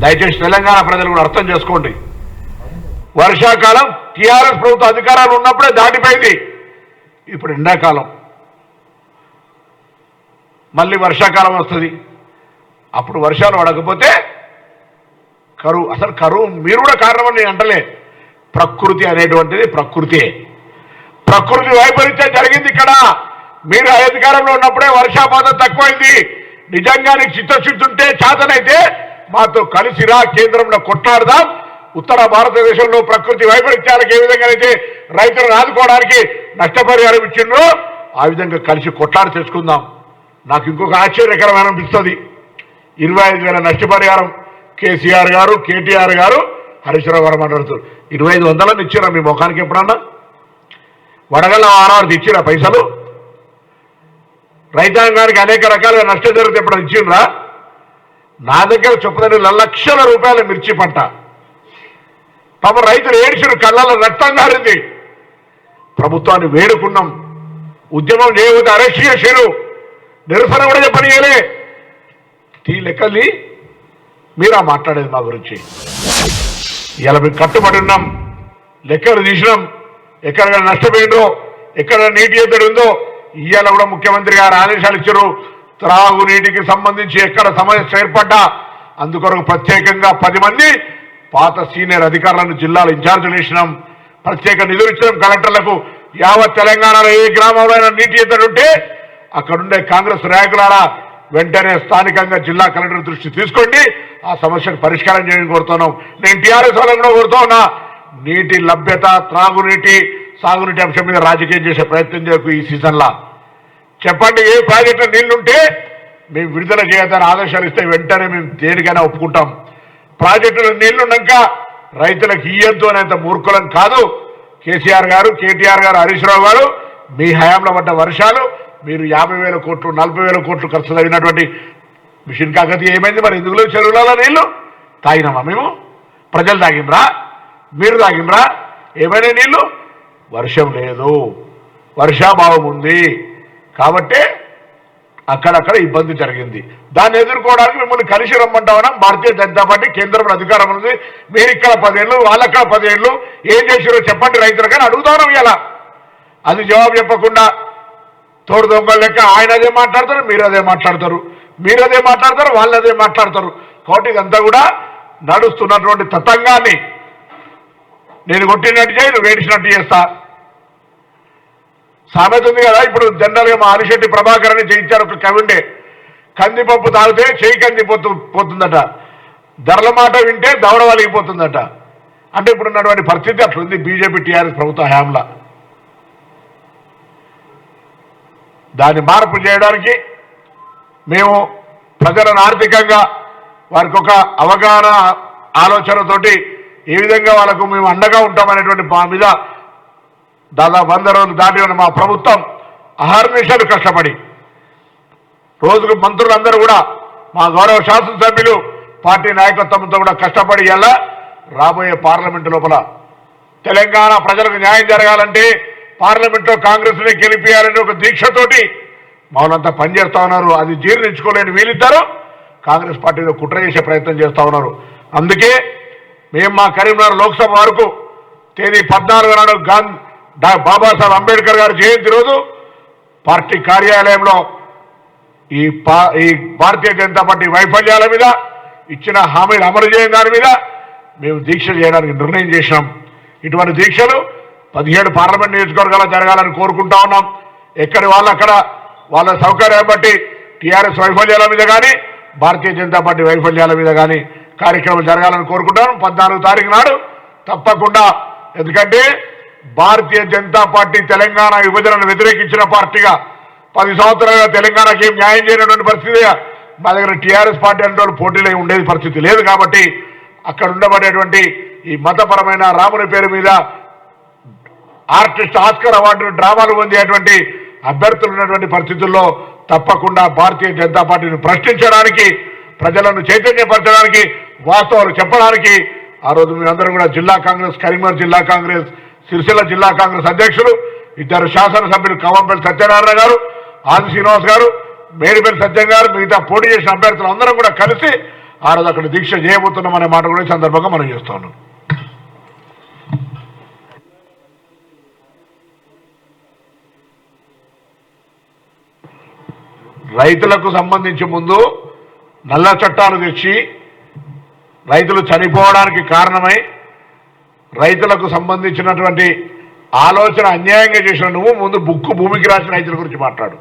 దయచేసి తెలంగాణ ప్రజలు కూడా అర్థం చేసుకోండి. వర్షాకాలం టీఆర్ఎస్ ప్రభుత్వ అధికారాలు ఉన్నప్పుడే దాటిపోయింది. ఇప్పుడు ఎండాకాలం. మళ్ళీ వర్షాకాలం వస్తుంది. అప్పుడు వర్షాలు పడకపోతే కరువు అసలు కరువు మీరు కూడా కారణమని నేను అంటలే. ప్రకృతి అనేటువంటిది ప్రకృతి. ప్రకృతి వైపరీత్యం జరిగింది ఇక్కడ. మీరు అధికారంలో ఉన్నప్పుడే వర్షాపాతం తక్కువైంది. నిజంగా నీకు చిత్తశుద్ధి ఉంటే చేతనైతే మాతో కలిసిరా కేంద్రంలో కొట్లాడదాం. ఉత్తర భారతదేశంలో ప్రకృతి వైపరీత్యాలకు ఏ విధంగా అయితే రైతులను ఆదుకోవడానికి నష్టపరిహారం ఇచ్చిండ్రో ఆ విధంగా కలిసి కొట్లాడి తెచ్చుకుందాం నాకు ఇంకొక ఆశ్చర్యకరమైన అనిపిస్తుంది. ఇరవై ఐదు వేల నష్టపరిహారం కేసీఆర్ గారు కేటీఆర్ గారు హరీశ్వరరావు గారు మాట్లాడుతారు ఇరవై ఐదు వందలని ఇచ్చిరా మీ ముఖానికి ఎప్పుడన్నా? వడగళ్ళ వారానికి ఇచ్చిరా పైసలు? రైతాంగానికి అనేక రకాలుగా నష్టం జరిగితే ఎప్పుడన్నా ఇచ్చిండ్రా? నా దగ్గర చొప్పుదని లక్షల రూపాయల మిర్చి పంట. తమ రైతులు ఏడ్చుడు కళ్ళలో రక్తం గారింది. ప్రభుత్వాన్ని వేడుకున్నాం. ఉద్యమం చేయవద్దు అరెస్ట్ చేసారు. నిరసన కూడా చెప్పనీయలే. తీ లెక్కల్ని మీరా మాట్లాడేది మా గురించి. ఇలా మేము కట్టుబడి ఉన్నాం. లెక్కలు తీసినాం. ఎక్కడ నష్టపోయిందో ఎక్కడ నీటి ఎద్దడి ఉందో ఇవాళ కూడా ముఖ్యమంత్రి గారు ఆదేశాలు ఇచ్చారు. త్రాగునీటికి సంబంధించి ఎక్కడ సమస్య ఏర్పడ్డా అందుకొరకు ప్రత్యేకంగా పది మంది పాత సీనియర్ అధికారులను జిల్లాల ఇన్ఛార్జీలు ఇచ్చినాం ప్రత్యేక నిధులు ఇచ్చినాం కలెక్టర్లకు. యావత్ తెలంగాణలో ఏ గ్రామంలో అయినా నీటి ఎద్దడి ఉంటే అక్కడుండే కాంగ్రెస్ నాయకులారా వెంటనే స్థానికంగా జిల్లా కలెక్టర్ దృష్టి తీసుకోండి. ఆ సమస్యను పరిష్కారం చేయడం కోరుతున్నాం. నేను టీఆర్ఎస్ వాళ్ళని కూడా కోరుతా ఉన్నా నీటి లభ్యత త్రాగునీటి సాగునీటి అంశం మీద రాజకీయం చేసే ప్రయత్నం చేయకు ఈ సీజన్లో. చెప్పండి ఏ ప్రాజెక్టులో నీళ్ళుంటే మేము విడుదల చేయొద్దని ఆదేశాలు ఇస్తే వెంటనే మేము దేనికైనా ఒప్పుకుంటాం. ప్రాజెక్టులో నీళ్ళున్నాక రైతులకు ఇయ్యద్దు అనేంత మూర్ఖులం కాదు. కేసీఆర్ గారు కేటీఆర్ గారు హరీష్ రావు గారు మీ హయాంలో పడ్డ వర్షాలు మీరు యాభై వేల కోట్లు నలభై వేల కోట్లు ఖర్చు తగినటువంటి మిషన్ కాకతీయ ఏమైంది మరి? ఎందుకులో చెరువులలో నీళ్ళు తాగినామా మేము? ప్రజలు తాగినరా మీరు తాగినరా ఏమైనా నీళ్ళు? వర్షం లేదు. వర్షాభావం ఉంది. కాబట్టి అక్కడక్కడ ఇబ్బంది జరిగింది. దాన్ని ఎదుర్కోవడానికి మిమ్మల్ని కలిసి రమ్మంటామన్నా భారతీయ జనతా పార్టీ కేంద్రంలో అధికారం ఉంది. మీరు ఇక్కడ పదేళ్ళు వాళ్ళక్కడ పదేళ్ళు ఏం చేసారో చెప్పండి రైతులకని అడుగుతాను ఇలా అది జవాబు చెప్పకుండా తోడు దొంగలు లెక్క ఆయన అదే మాట్లాడతారు మీరు అదే మాట్లాడతారు. మీరు అదే మాట్లాడతారు వాళ్ళు అదే మాట్లాడతారు. కాబట్టి ఇదంతా కూడా నడుస్తున్నటువంటి తతంగాన్ని నేను కొట్టినట్టు చేయి నువ్వు చేస్తాను చేస్తా. సామెత ఉంది కదా ఇప్పుడు జనరల్గా మా అనిశెట్టి ప్రభాకర్ అని చేయించారు ఒక కవిండే. కందిపప్పు తాగితే చేయి కందిపోతు పోతుందట. ధరల మాట వింటే దవడ వలిగిపోతుందట. అంటే ఇప్పుడు ఉన్నటువంటి పరిస్థితి అట్లుంది బీజేపీ టీఆర్ఎస్ ప్రభుత్వ హయాంలా. దాన్ని మార్పు చేయడానికి మేము ప్రజలను ఆర్థికంగా వారికి ఒక అవగాహన ఆలోచనతోటి ఏ విధంగా వాళ్ళకు మేము అండగా ఉంటామనేటువంటి మా మీద దాదాపు వంద రోజులు దాటి ఉన్న మా ప్రభుత్వం అహర్నిశలు కష్టపడి రోజుకు మంత్రులందరూ కూడా మా గౌరవ శాసనసభ్యులు పార్టీ నాయకత్వంతో కూడా కష్టపడి ఎలా రాబోయే పార్లమెంటు లోపల తెలంగాణ ప్రజలకు న్యాయం జరగాలంటే పార్లమెంట్లో కాంగ్రెస్ని గెలిపియాలని ఒక దీక్షతోటి మౌనంతా పనిచేస్తా ఉన్నారు. అది జీర్ణించుకోలేని వీళ్ళిద్దరు కాంగ్రెస్ పార్టీలో కుట్ర చేసే ప్రయత్నం చేస్తా ఉన్నారు. అందుకే మేము మా కరీంనగర్ లోక్సభ వరకు తేదీ పద్నాలుగు నాడు గాంధీ బాబాసాహెబ్ అంబేద్కర్ గారి జయంతి రోజు పార్టీ కార్యాలయంలో ఈ పా ఈ భారతీయ జనతా పార్టీ వైఫల్యాల మీద ఇచ్చిన హామీలు అమలు చేయని దాని మీద మేము దీక్ష చేయడానికి నిర్ణయం చేసినాం. ఇటువంటి దీక్షలు పదిహేడు పార్లమెంట్ నియోజకవర్గాల్లో జరగాలని కోరుకుంటా ఉన్నాం. ఎక్కడి వాళ్ళు అక్కడ వాళ్ళ సౌకర్యం బట్టి టీఆర్ఎస్ వైఫల్యాల మీద కానీ భారతీయ జనతా పార్టీ వైఫల్యాల మీద కానీ కార్యక్రమాలు జరగాలని కోరుకుంటాను పద్నాలుగు తారీఖు నాడు తప్పకుండా. ఎందుకంటే భారతీయ జనతా పార్టీ తెలంగాణ విభజనను వ్యతిరేకించిన పార్టీగా పది సంవత్సరాలుగా తెలంగాణకి ఏం న్యాయం చేయనటువంటి పరిస్థితి మా దగ్గర టీఆర్ఎస్ పార్టీ అంటే వాళ్ళు పోటీలో ఉండేది పరిస్థితి లేదు కాబట్టి అక్కడ ఉండబడేటువంటి ఈ మతపరమైన రాముని పేరు మీద ఆర్టిస్ట్ ఆస్కర్ అవార్డు డ్రామాలు పొందేటువంటి అభ్యర్థులు ఉన్నటువంటి పరిస్థితుల్లో తప్పకుండా భారతీయ జనతా పార్టీని ప్రశ్నించడానికి ప్రజలను చైతన్యపరచడానికి వాస్తవాలు చెప్పడానికి ఆ రోజు మేమందరం కూడా జిల్లా కాంగ్రెస్ కరీంనగర్ జిల్లా కాంగ్రెస్ సిరిసిల్ల జిల్లా కాంగ్రెస్ అధ్యక్షులు ఇద్దరు శాసనసభ్యులు కవంపల్లి సత్యనారాయణ గారు ఆది శ్రీనివాస్ గారు మేడిపల్లి సత్యం గారు మిగతా పోటీ చేసిన అభ్యర్థులు అందరం కూడా కలిసి ఆ రోజు అక్కడ దీక్ష చేయబోతున్నాం అనే మాట కూడా ఈ సందర్భంగా మనం చేస్తా ఉన్నాం. రైతులకు సంబంధించి ముందు నల్ల చట్టాలు తెచ్చి రైతులు చనిపోవడానికి కారణమై రైతులకు సంబంధించినటువంటి ఆలోచన అన్యాయంగా చేసిన నువ్వు ముందు బుక్కు భూమికి రాసిన రైతుల గురించి మాట్లాడు.